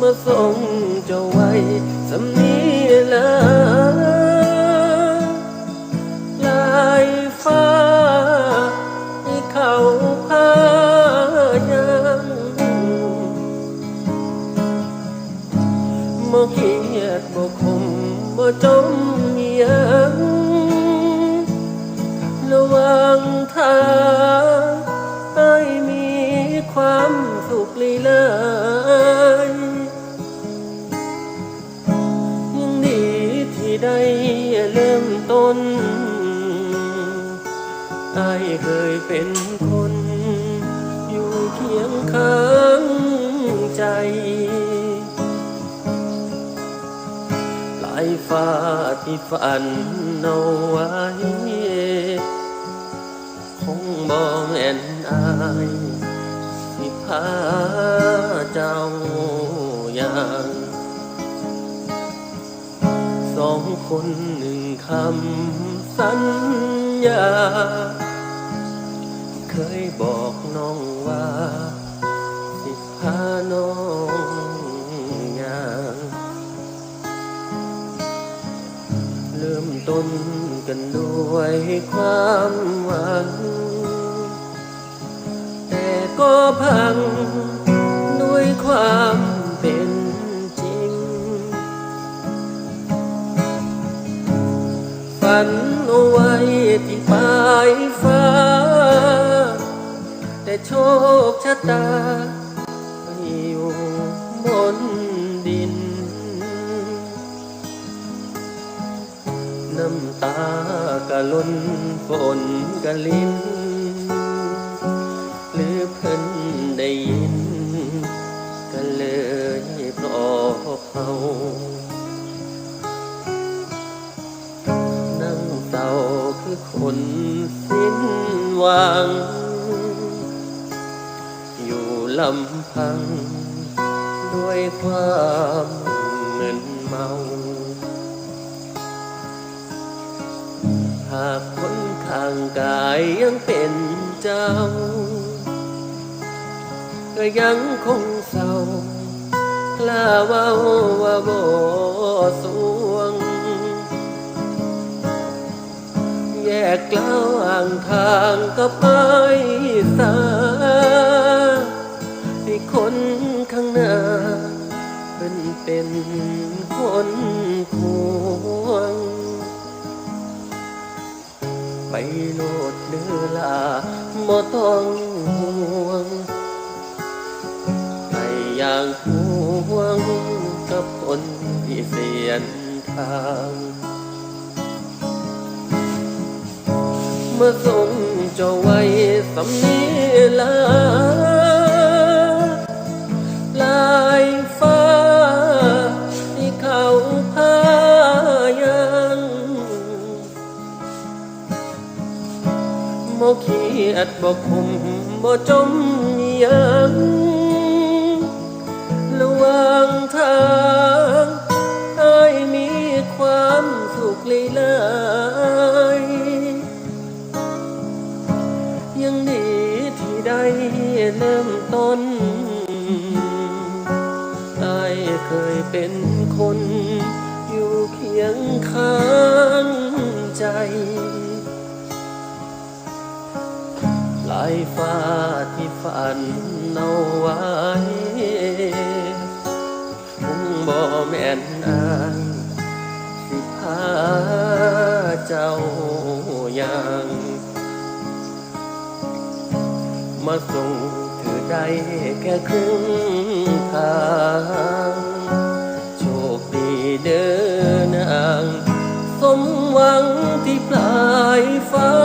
มาส่งเจ้าไว้สำนีละลายฟ้าให้เขาพายังบ่เกลียดบ่คมบ่จมเมียงระว่างทาง ได้เริ่มต้นไอ้เคยเป็นคน อยู่เคียงข้างใจปลายฟ้าที่ฝันเอาไว้คงมองแอนอายสิพาเจ้า คนหนึ่งคำสัญญา เคยบอกน้องว่าสิพาน้องอย่างเริ่มต้นกันด้วยความหวัง แต่ก็พังด้วยความ ฝันเอาไว้ที่ปลายฟ้า แต่โชคชะตาให้อยู่บนดิน น้ำตากะล้นฝนกะลินหรือเพิ่นได้ยินก็เลยปลอบเขา คือคนสิ้นหวัง อยู่ลำพัง ด้วยความเงินเมา หากคนข้างกายยังเป็นเจ้า ก็ยังคงเศร้า กล้าว่าว่าบ่ ห่างทางกับไปสาให้คนข้างหน้าเป็นเป็นคนควง ไปโลดเลือลาบ่ต้องห่วงไปอย่างห่วงกับคนที่เสียนทาง มื่อส่งเจ้าไว้สำนีลาลายฟ้าที่เขาพายังบ่เครียดบ่คุมบ่จมยังระหว่างทางังดีที่ได้เริ่มต้นไอ้เคยเป็นคนอยู่เคียงข้างใจลายฟ้าที่ฝันเอาไว้คงบ่แม่นอายสิพาเจ้ายังาส่งเธอได้แค่ครึ่งทาง โชคดีเดินนาง สมหวังที่ปลายฟ้า